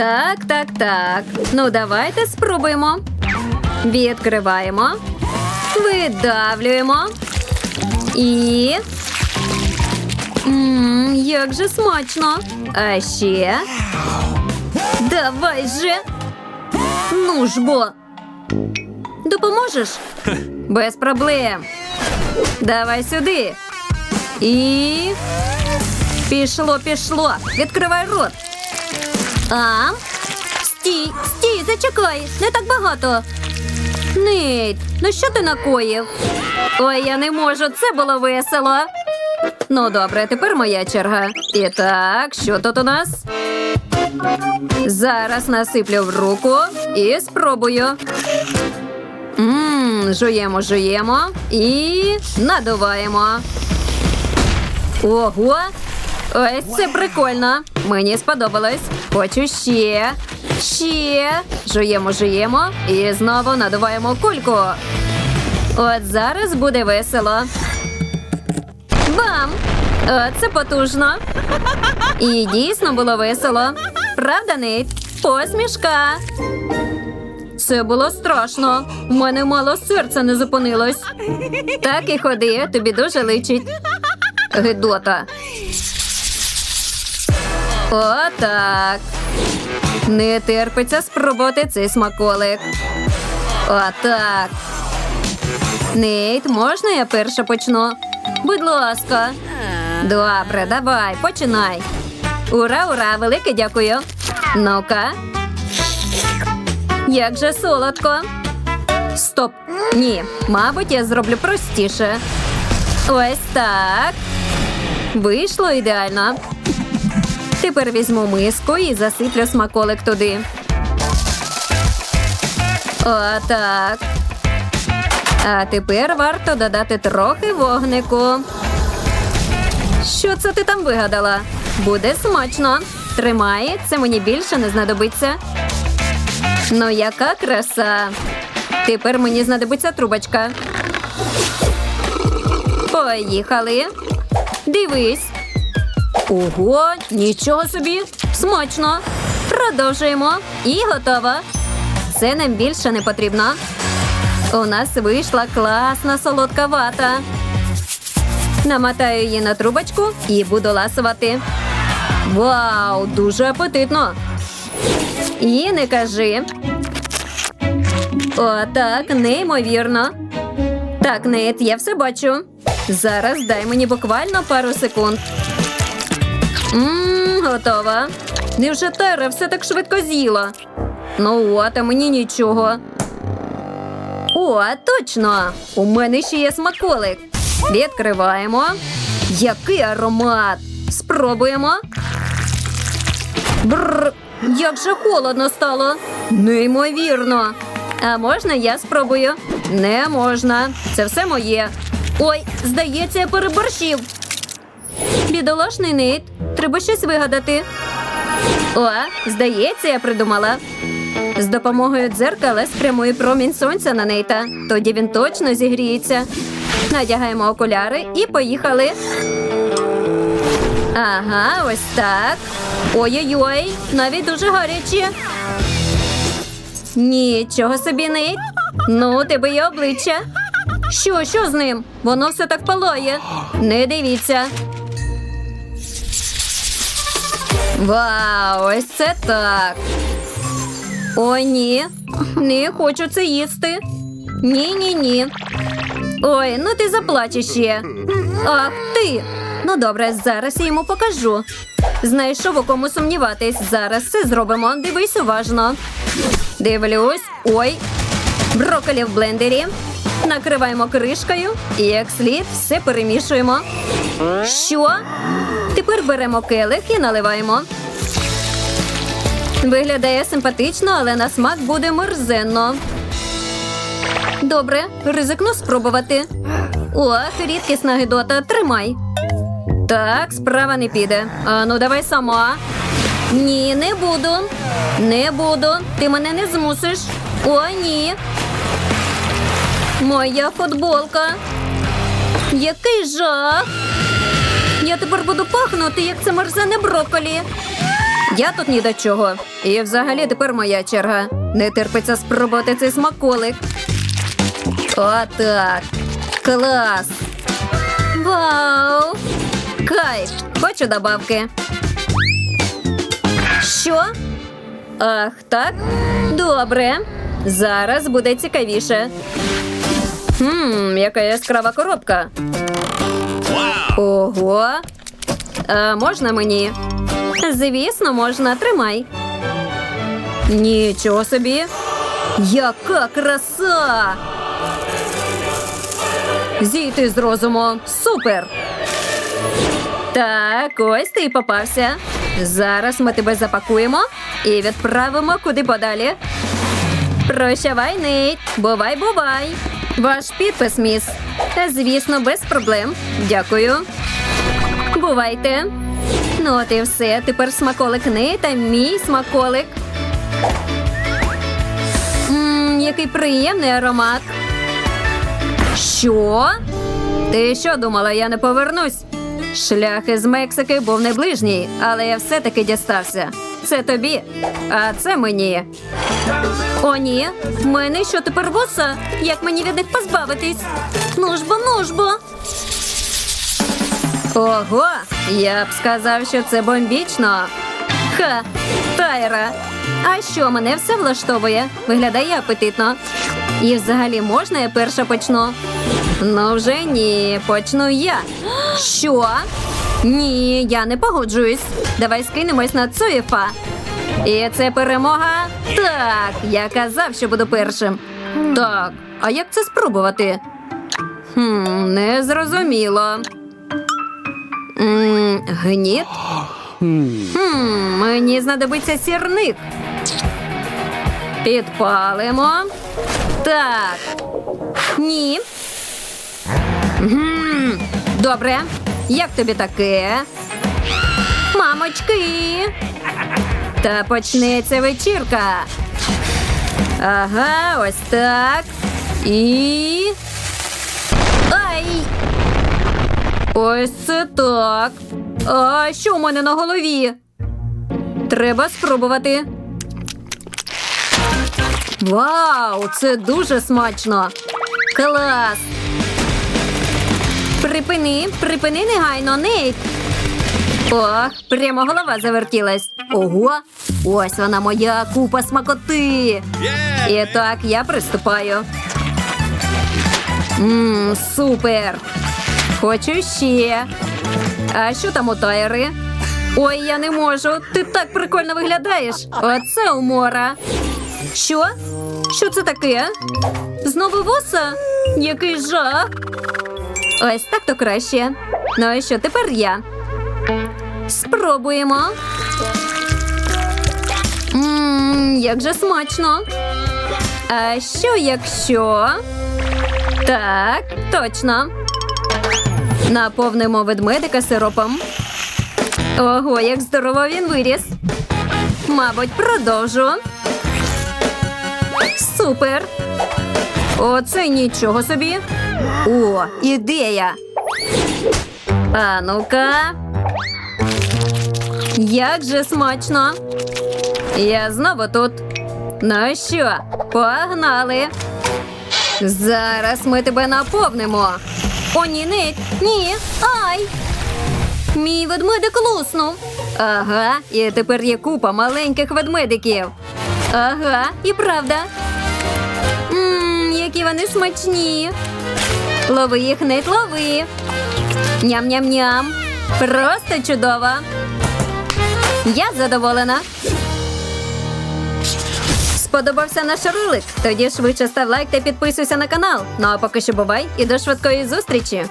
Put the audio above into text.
Так, так, так. Ну, давайте спробуємо. Відкриваємо. Видавлюємо. І. Мм, як же смачно. А ще. Давай же. Ну ж бо. Допоможеш? Без проблем. Давай сюди. І. Пішло, пішло. Відкривай рот. А? Стій, стій, зачекай, не так багато. Нейт, ну що ти накоїв? Ой, я не можу, це було весело. Ну, добре, тепер моя черга. І так, що тут у нас? Зараз насиплю в руку і спробую. Ммм, жуємо, жуємо і надуваємо. Ого! Ось це прикольно. Мені сподобалось. Хочу ще. Ще. Жуємо, жуємо і знову надуваємо кульку. От зараз буде весело. Бам! От це потужно. І дійсно було весело. Правда, Нейт? Посмішка. Це було страшно. У мене мало серця не зупинилось. Так і ходи, тобі дуже личить. Гидота. Отак. Не терпиться спробувати цей смаколик. Отак. Нейт, можна я перша почну? Будь ласка. Добре, давай, починай. Ура, ура, велике дякую. Ну-ка. Як же солодко. Стоп. Ні, мабуть, я зроблю простіше. Ось так. Вийшло ідеально. Тепер візьму миску і засиплю смаколик туди. Отак. А тепер варто додати трохи вогнику. Що це ти там вигадала? Буде смачно. Тримай, це мені більше не знадобиться. Ну, яка краса. Тепер мені знадобиться трубочка. Поїхали. Дивись. Ого, нічого собі. Смачно. Продовжуємо. І готово. Це нам більше не потрібно. У нас вийшла класна солодка вата. Намотаю її на трубочку і буду ласувати. Вау, дуже апетитно. І не кажи. Отак, неймовірно. Так, Нейт, я все бачу. Зараз дай мені буквально пару секунд. Ммм, готова. Невже Тера все так швидко з'їла? Ну от, а мені нічого. О, точно! У мене ще є смаколик. Відкриваємо. Який аромат! Спробуємо. Бррр, як же холодно стало. Неймовірно. А можна я спробую? Не можна. Це все моє. Ой, здається, я переборщив. Бідолашний Нейт. Треба щось вигадати. О, здається, я придумала. З допомогою дзеркала спрямує промінь сонця на Нейта. Тоді він точно зігріється. Надягаємо окуляри і поїхали. Ага, ось так. Ой-ой-ой, навіть дуже гарячі. Нічого собі, Нейт. Ну, тебе є обличчя. Що, що з ним? Воно все так палає. Не дивіться. Вау, ось це так. О, ні. Не хочу це їсти. Ні, ні, ні. Ой, ну ти заплачеш ще. Ах ти. Ну добре, зараз я йому покажу. Знайшов у кому сумніватись. Зараз все зробимо. Дивись уважно. Дивлюсь. Ой. Брокколі в блендері. Накриваємо кришкою і як слід все перемішуємо. Що? Тепер беремо келих і наливаємо. Виглядає симпатично, але на смак буде мерзенно. Добре, ризикну спробувати. Ох, рідкісна гидота, тримай. Так, справа не піде. А ну давай сама. Ні, не буду. Не буду. Ти мене не змусиш. О, ні. Моя футболка. Який жах. Я тепер буду пахнути, як це мерзене брокколі. Я тут ні до чого. І взагалі тепер моя черга. Не терпиться спробувати цей смаколик. Отак. Клас. Вау! Кайф! Хочу добавки. Що? Ах, так? Добре. Зараз буде цікавіше. Хм, яка яскрава коробка. Ого. А можна мені? Звісно, можна. Тримай. Нічого собі. Яка краса! Зійти з розуму. Супер! Так, ось ти і попався. Зараз ми тебе запакуємо і відправимо куди подалі. Прощавай, Нейт. Бувай, бувай. Ваш підпис, міс. Звісно, без проблем. Дякую. Бувайте. Ну, от і все. Тепер смаколик Нейта, мій смаколик. Ммм, який приємний аромат. Що? Ти що думала, я не повернусь? Шлях із Мексики був не ближній, але я все-таки дістався. Це тобі, а це мені. О, ні. В мене що тепер вуса? Як мені від них позбавитись? Ну ж бо, ну. Ого, я б сказав, що це бомбічно. Ха, Тайра. А що, мене все влаштовує? Виглядає апетитно. І взагалі можна я перша почну? Ну вже ні, почну я. Що? Ні, я не погоджуюсь. Давай скинемось на Цуєфа. І це перемога? Так, я казав, що буду першим. Так, а як це спробувати? Хм, не зрозуміло. М, Гніт? Хм, мені знадобиться сірник. Підпалимо. Так. Ні. Гм, Добре. Як тобі таке? Мамочки. Та почнеться вечірка. Ага, ось так. І. Ай! Ось це так. А що у мене на голові? Треба спробувати. Вау, це дуже смачно. Клас. Припини, припини негайно, Нейт. Ох, прямо голова завертілась. Ого, ось вона моя купа смакоти. І так, я приступаю. Мм, супер. Хочу ще. А що там у тайри? Ой, я не можу. Ти так прикольно виглядаєш. Оце умора. Що? Що це таке? Знову вуса? Який жах. Ось так то краще. Ну і що тепер я? Спробуємо. Ммм, як же смачно. А що якщо? Так, точно. Наповнимо ведмедика сиропом. Ого, як здорово він виріс. Мабуть, продовжу. Супер. Оце нічого собі. О, ідея. А ну-ка. Як же смачно. Я знову тут. Ну що, погнали. Зараз ми тебе наповнимо. О, ні, Ник, ні. Ай. Мій ведмедик луснув. Ага, і тепер є купа маленьких ведмедиків. Ага, і правда. Ммм, які вони смачні. Лови їх, Ник, лови. Ням-ням-ням. Просто чудово. Я задоволена. Сподобався наш ролик? Тоді швидше став лайк та підписуйся на канал. Ну а поки що бувай і до швидкої зустрічі.